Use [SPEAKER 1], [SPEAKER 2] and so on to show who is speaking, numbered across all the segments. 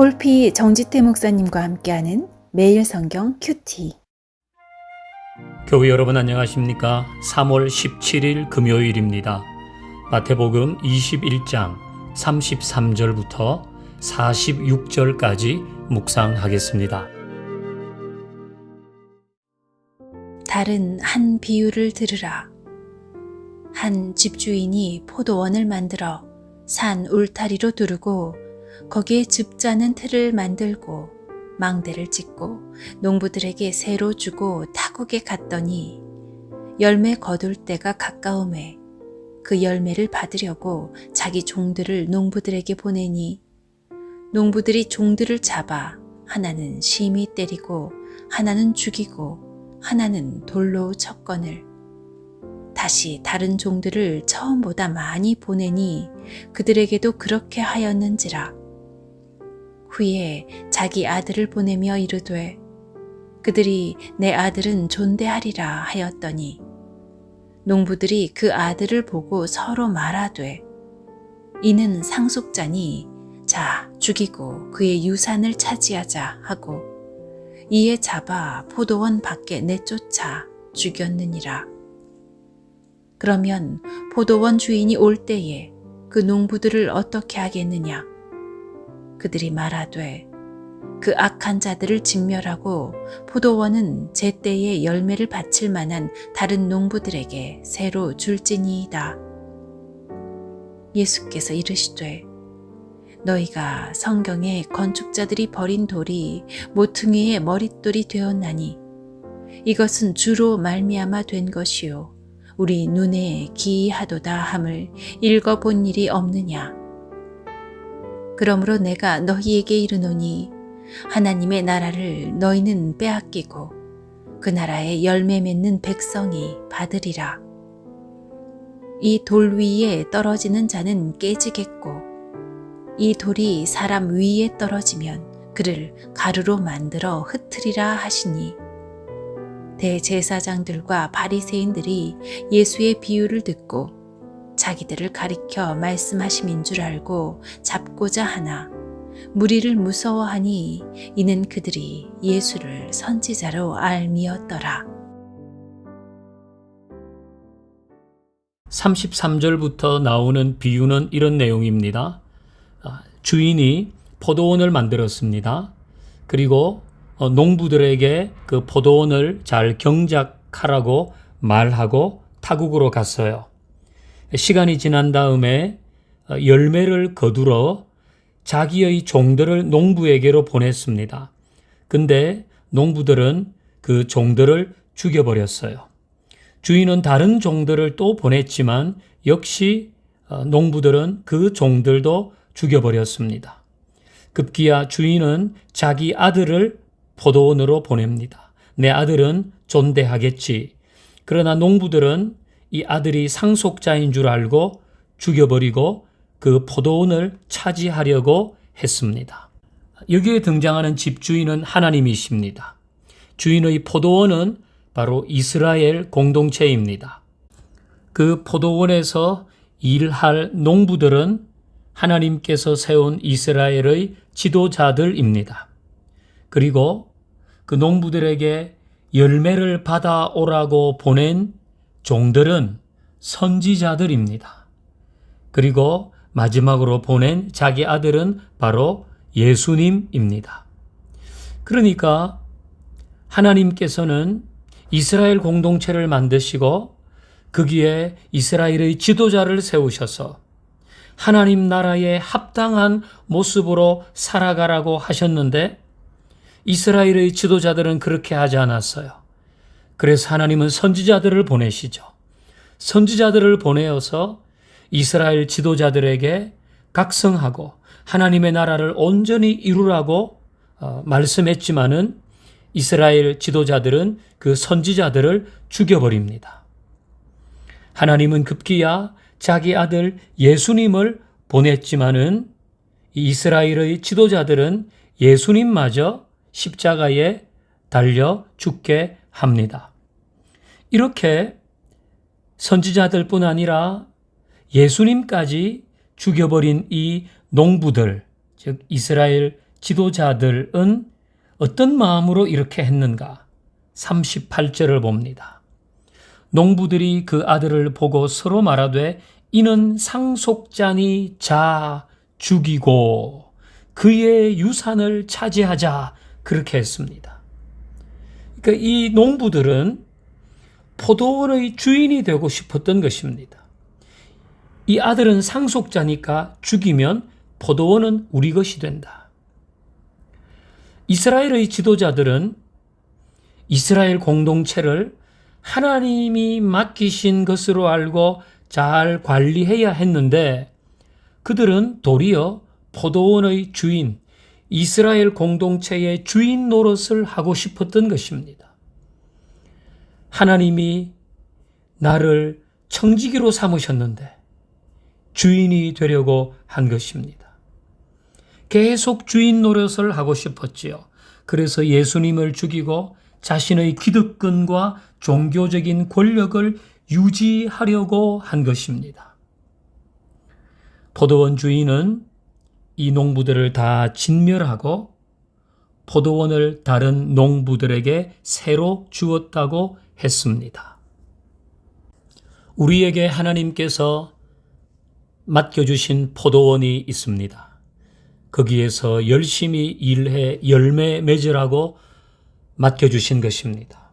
[SPEAKER 1] 홀피 정지태 목사님과 함께하는 매일 성경 큐티.
[SPEAKER 2] 교회 여러분 안녕하십니까? 3월 17일 금요일입니다. 마태복음 21장 33절부터 46절까지 묵상하겠습니다.
[SPEAKER 1] 다른 한 비유를 들으라. 한 집주인이 포도원을 만들어 산 울타리로 두르고 거기에 즙자는 틀을 만들고 망대를 짓고 농부들에게 새로 주고 타국에 갔더니 열매 거둘 때가 가까움에 그 열매를 받으려고 자기 종들을 농부들에게 보내니 농부들이 종들을 잡아 하나는 심히 때리고 하나는 죽이고 하나는 돌로 쳤거늘. 다시 다른 종들을 처음보다 많이 보내니 그들에게도 그렇게 하였는지라 후에 자기 아들을 보내며 이르되 그들이 내 아들은 존대하리라 하였더니 농부들이 그 아들을 보고 서로 말하되 이는 상속자니 자 죽이고 그의 유산을 차지하자 하고 이에 잡아 포도원 밖에 내쫓아 죽였느니라. 그러면 포도원 주인이 올 때에 그 농부들을 어떻게 하겠느냐? 그들이 말하되 그 악한 자들을 진멸하고 포도원은 제때에 열매를 바칠 만한 다른 농부들에게 새로 줄지니이다. 예수께서 이르시되 너희가 성경에 건축자들이 버린 돌이 모퉁이의 머릿돌이 되었나니 이것은 주로 말미암아 된 것이요 우리 눈에 기이하도다 함을 읽어본 일이 없느냐 그러므로 내가 너희에게 이르노니 하나님의 나라를 너희는 빼앗기고 그 나라의 열매 맺는 백성이 받으리라. 이 돌 위에 떨어지는 자는 깨지겠고 이 돌이 사람 위에 떨어지면 그를 가루로 만들어 흩트리라 하시니 대제사장들과 바리새인들이 예수의 비유를 듣고 자기들을 가리켜 말씀하심인 줄 알고 잡고자 하나 무리를 무서워하니 이는 그들이 예수를 선지자로 알미었더라.
[SPEAKER 2] 33절부터 나오는 비유는 이런 내용입니다. 아, 주인이 포도원을 만들었습니다. 그리고 어, 농부들에게 그 포도원을 잘 경작하라고 말하고 타국으로 갔어요. 시간이 지난 다음에 어, 열매를 거두러 자기의 종들을 농부에게로 보냈습니다. 근데 농부들은 그 종들을 죽여버렸어요. 주인은 다른 종들을 또 보냈지만 역시 어, 농부들은 그 종들도 죽여버렸습니다. 급기야 주인은 자기 아들을 포도원으로 보냅니다. 내 아들은 존대하겠지. 그러나 농부들은 이 아들이 상속자인 줄 알고 죽여버리고 그 포도원을 차지하려고 했습니다. 여기에 등장하는 집주인은 하나님이십니다. 주인의 포도원은 바로 이스라엘 공동체입니다. 그 포도원에서 일할 농부들은 하나님께서 세운 이스라엘의 지도자들입니다. 그리고 그 농부들에게 열매를 받아오라고 보낸 종들은 선지자들입니다. 그리고 마지막으로 보낸 자기 아들은 바로 예수님입니다. 그러니까 하나님께서는 이스라엘 공동체를 만드시고 거기에 이스라엘의 지도자를 세우셔서 하나님 나라에 합당한 모습으로 살아가라고 하셨는데 이스라엘의 지도자들은 그렇게 하지 않았어요. 그래서 하나님은 선지자들을 보내시죠. 선지자들을 보내어서 이스라엘 지도자들에게 각성하고 하나님의 나라를 온전히 이루라고 어, 말씀했지만은 이스라엘 지도자들은 그 선지자들을 죽여버립니다. 하나님은 급기야 자기 아들 예수님을 보냈지만은 이스라엘의 지도자들은 예수님마저 십자가에 달려 죽게 합니다. 이렇게 선지자들뿐 아니라 예수님까지 죽여버린 이 농부들, 즉 이스라엘 지도자들은 어떤 마음으로 이렇게 했는가? 38절을 봅니다. 농부들이 그 아들을 보고 서로 말하되 이는 상속자니 자 죽이고 그의 유산을 차지하자 그렇게 했습니다. 그러니까 이 농부들은 포도원의 주인이 되고 싶었던 것입니다. 이 아들은 상속자니까 죽이면 포도원은 우리 것이 된다. 이스라엘의 지도자들은 이스라엘 공동체를 하나님이 맡기신 것으로 알고 잘 관리해야 했는데 그들은 도리어 포도원의 주인, 이스라엘 공동체의 주인 노릇을 하고 싶었던 것입니다. 하나님이 나를 청지기로 삼으셨는데 주인이 되려고 한 것입니다. 계속 주인 노릇을 하고 싶었지요. 그래서 예수님을 죽이고 자신의 기득권과 종교적인 권력을 유지하려고 한 것입니다. 포도원 주인은 이 농부들을 다 진멸하고 포도원을 다른 농부들에게 새로 주었다고 했습니다. 우리에게 하나님께서 맡겨주신 포도원이 있습니다. 거기에서 열심히 일해 열매 맺으라고 맡겨주신 것입니다.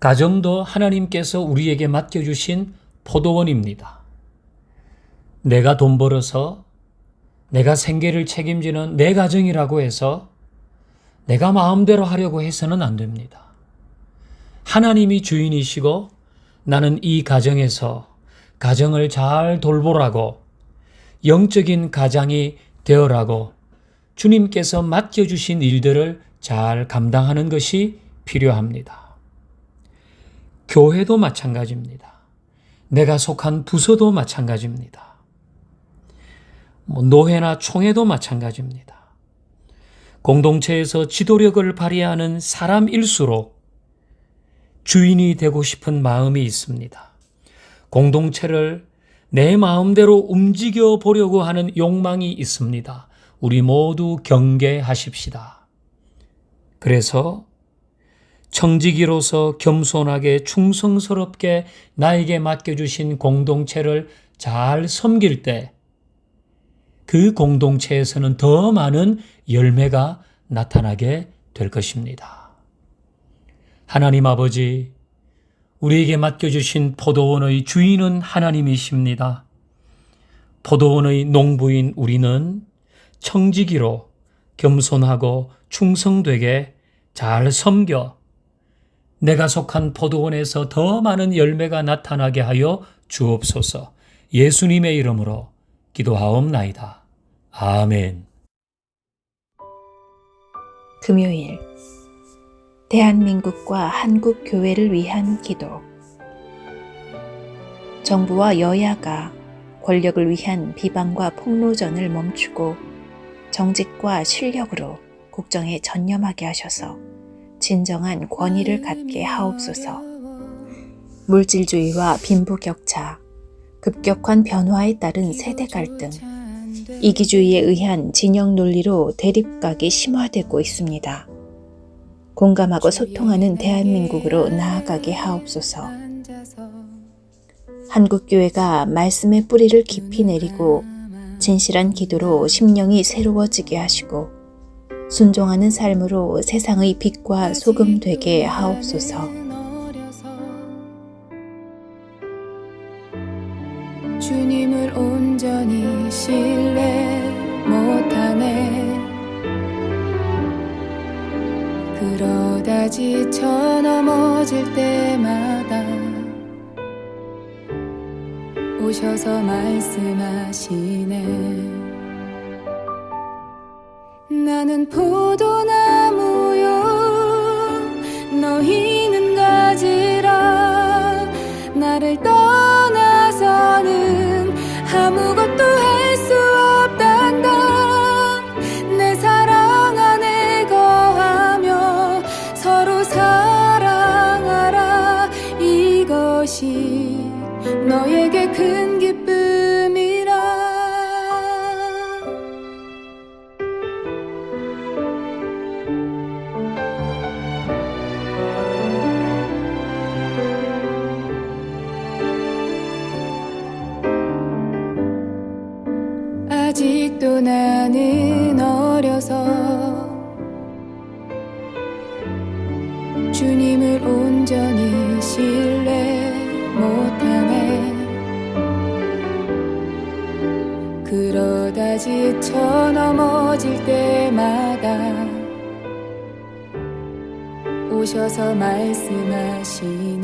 [SPEAKER 2] 가정도 하나님께서 우리에게 맡겨주신 포도원입니다. 내가 돈 벌어서 내가 생계를 책임지는 내 가정이라고 해서 내가 마음대로 하려고 해서는 안 됩니다. 하나님이 주인이시고 나는 이 가정에서 가정을 잘 돌보라고 영적인 가장이 되어라고 주님께서 맡겨주신 일들을 잘 감당하는 것이 필요합니다. 교회도 마찬가지입니다. 내가 속한 부서도 마찬가지입니다. 뭐 노회나 총회도 마찬가지입니다. 공동체에서 지도력을 발휘하는 사람일수록 주인이 되고 싶은 마음이 있습니다. 공동체를 내 마음대로 움직여 보려고 하는 욕망이 있습니다. 우리 모두 경계하십시다. 그래서 청지기로서 겸손하게 충성스럽게 나에게 맡겨주신 공동체를 잘 섬길 때 그 공동체에서는 더 많은 열매가 나타나게 될 것입니다. 하나님 아버지, 우리에게 맡겨주신 포도원의 주인은 하나님이십니다. 포도원의 농부인 우리는 청지기로 겸손하고 충성되게 잘 섬겨 내가 속한 포도원에서 더 많은 열매가 나타나게 하여 주옵소서 예수님의 이름으로 기도하옵나이다. 아멘.
[SPEAKER 1] 금요일 대한민국과 한국 교회를 위한 기도 정부와 여야가 권력을 위한 비방과 폭로전을 멈추고 정직과 실력으로 국정에 전념하게 하셔서 진정한 권위를 갖게 하옵소서. 물질주의와 빈부격차, 급격한 변화에 따른 세대 갈등, 이기주의에 의한 진영 논리로 대립각이 심화되고 있습니다. 공감하고 소통하는 대한민국으로 나아가게 하옵소서. 한국교회가 말씀의 뿌리를 깊이 내리고 진실한 기도로 심령이 새로워지게 하시고 순종하는 삶으로 세상의 빛과 소금 되게 하옵소서.
[SPEAKER 3] 주님을 온전히 신뢰 지쳐 넘어질 때마다 오셔서 말씀하시네. 나는 포도나 온전히 신뢰 못하네 그러다 지쳐 넘어질 때마다 오셔서 말씀하시네